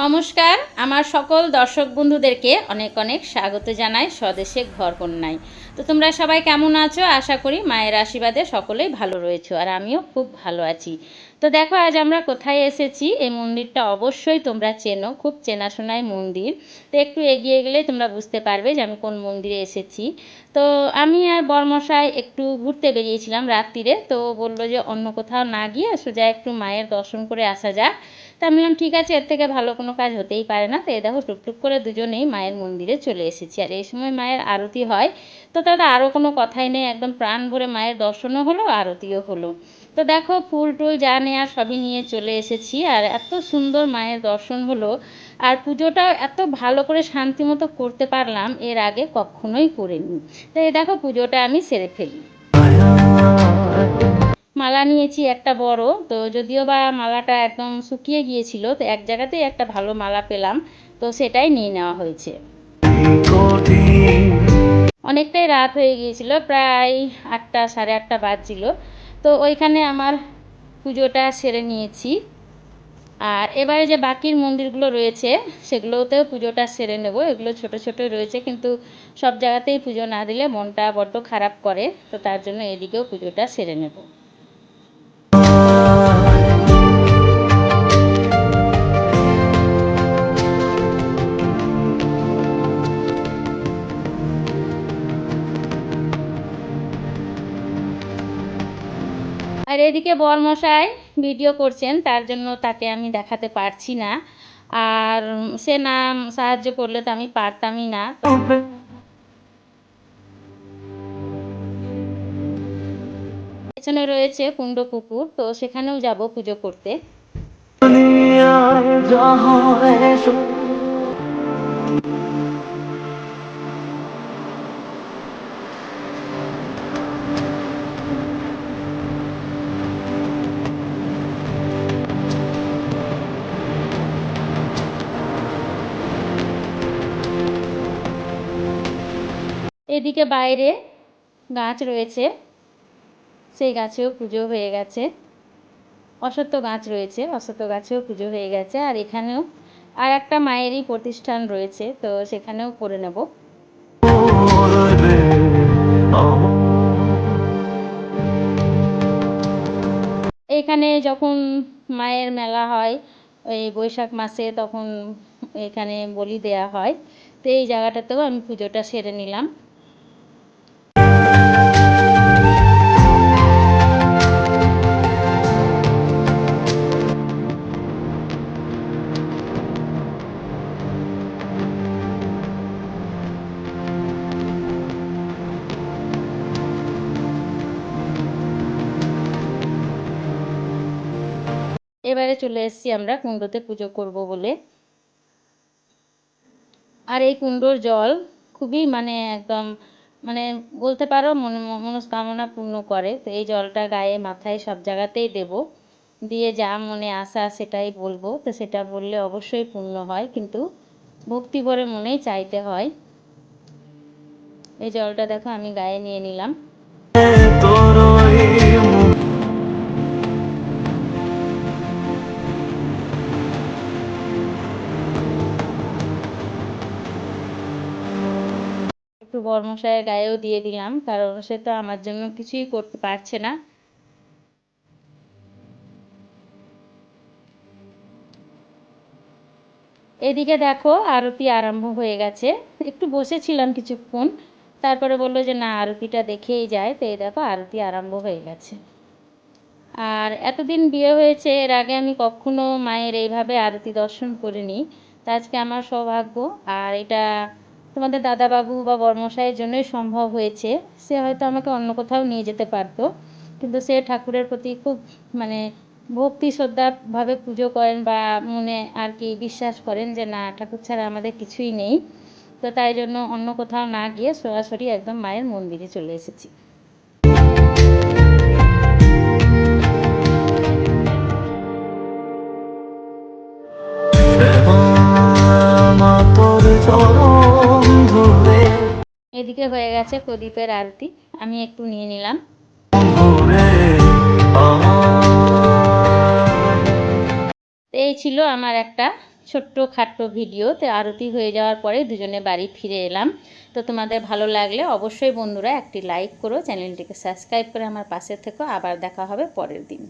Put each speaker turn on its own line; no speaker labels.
নমস্কার, আমার সকল দর্শক বন্ধুদেরকে অনেক অনেক স্বাগত জানাই স্বদেশে ঘর কন্যায়। তো তোমরা সবাই কেমন আছো? আশা করি মায়ের আশীর্বাদে সকলেই ভালো রয়েছো আর আমিও খুব ভালো আছি। তো দেখো, আজ আমরা কোথায় এসেছি? এই মন্দিরটা অবশ্যই তোমরা চেনো, খুব চেনাশোনায় মন্দির। তো একটু এগিয়ে গেলে তোমরা বুঝতে পারবে যে আমি কোন মন্দিরে এসেছি। তো আমি আর বর্মশাই একটু ঘুরতে বেরিয়েছিলাম রাত্রিরে তো বলল যে অন্য কোথাও না গিয়ে সোজা একটু মায়ের দর্শন করে আসা যাক। তা আমি বললাম, ঠিক আছে, এর থেকে ভালো কোনো কাজ হতেই পারে না। তো এই দেখো টুকটুক করে দুজনেই মায়ের মন্দিরে চলে এসেছি। আর এই সময় মায়ের আরতি হয়। তো তাতে আরও কোনো কথাই নেই। একদম প্রাণ ভরে মায়ের দর্শনও হলো, আরতিও হলো। তো দেখো, ফুল টুল যা নেওয়ার সবই নিয়ে চলে এসেছি। আর এত সুন্দর মায়ের দর্শন হলো। আর পুজোটা এত ভালো করে শান্তি মতো করতে পারলাম, এর আগে কখনোই করিনি। তো এই দেখো, পুজোটা আমি সেরে ফেলি। মালা নিয়েছি একটা বড়, তো যদিও বা মালাটা একদম শুকিয়ে গিয়েছিল, তো এক জায়গাতেই একটা ভালো মালা পেলাম, তো সেটাই নিয়ে নেওয়া হয়েছে। অনেকটাই রাত হয়ে গিয়েছিল, প্রায় আটটা সাড়ে আটটা বাজছিল, তো ওইখানে আমার পুজোটা সেরে নিয়েছি। আর এবারে যে বাকির মন্দিরগুলো রয়েছে, সেগুলোতেও পুজোটা সেরে নেব, এগুলো ছোট ছোট রয়েছে, কিন্তু সব জায়গাতেই পুজো না দিলে মনটা বড্ড খারাপ করে, তো তার জন্য এদিকেও পুজোটা সেরে নেব। আর এদিকে বরমশাই ভিডিও করছেন, তার জন্য তাকে আমি দেখাতে পারছি না। আর সে না সাহায্য করলে তো আমি পারতামই না। পেছনে রয়েছে কুণ্ড পুকুর তো সেখানেও যাব পুজো করতে। এদিকে বাইরে গাছ রয়েছে। সেই গাছেও পুজো হয়ে গেছে। অশ্বত্থ গাছ রয়েছে, অশ্বত্থ গাছেও পুজো হয়ে গেছে। আর এখানেও আর একটা মায়েরই প্রতিষ্ঠান রয়েছে, তো সেখানেও করে নেব। এখানে যখন মায়ের মেলা হয়, ওই বৈশাখ মাসে তখন এখানে বলি দেয়া হয়। তো এই জায়গাটাতেও আমি পুজোটা সেরে নিলাম। এবারে চলে এসেছি আমরা কুণ্ডতে পুজো করব বলে। আর এই কুণ্ডর জল খুবই মানে একদম মানে বলতে পারো মন, মনস্কামনা পূর্ণ করে। তো এই জলটা গায়ে মাথায় সব জায়গাতেই দেব। দিয়ে যা মনে আসা সেটাই বলব। তো সেটা বললে অবশ্যই পূর্ণ হয়, কিন্তু ভক্তি ভরে মনেই চাইতে হয়। এই জলটা দেখো আমি গায়ে নিয়ে নিলাম। একটু বর্মশায়ের গায়েও দিয়ে দিলাম, কারণ সে তো আমার জন্য কিছুই করতে পারছে না। এদিকে দেখো আরতি আরম্ভ হয়ে গেছে। একটু বসেছিলাম কিছুক্ষণ, তারপরে বলল যে, না, আরতিটা দেখেই যায়। তো এই দেখো আরতি আরম্ভ হয়ে গেছে। আর এতদিন বিয়ে হয়েছে, এর আগে আমি কখনো মায়ের এইভাবে আরতি দর্শন করিনি। তা আজকে আমার সৌভাগ্য, আর এটা তোমাদের দাদাবাবু বা বর্মশাইয়ের জন্যই সম্ভব হয়েছে। সে হয়তো আমাকে অন্য কোথাও নিয়ে যেতে পারতো। কিন্তু সে ঠাকুরের প্রতি খুব মানে ভক্তি শ্রদ্ধাভাবে পুজো করেন বা মনে আর কি বিশ্বাস করেন যে, না, ঠাকুর ছাড়া আমাদের কিছুই নেই। তো তাই জন্য অন্য কোথাও না গিয়ে সরাসরি একদম মায়ের মন্দিরে চলে এসেছি। এদিকে হয়ে গেছে প্রদীপের আরতি। আমি একটু নিয়ে নিলাম। এই ছিল আমার একটা ছোট্ট খাট্ট ভিডিও। তো আরতি হয়ে যাওয়ার পরে দুজনে বাড়ি ফিরে এলাম। তো তোমাদের ভালো লাগলে অবশ্যই বন্ধুরা একটি লাইক করো চ্যানেলটিকে সাবস্ক্রাইব করে আমার পাশে থেকো। আবার দেখা হবে পরের দিন।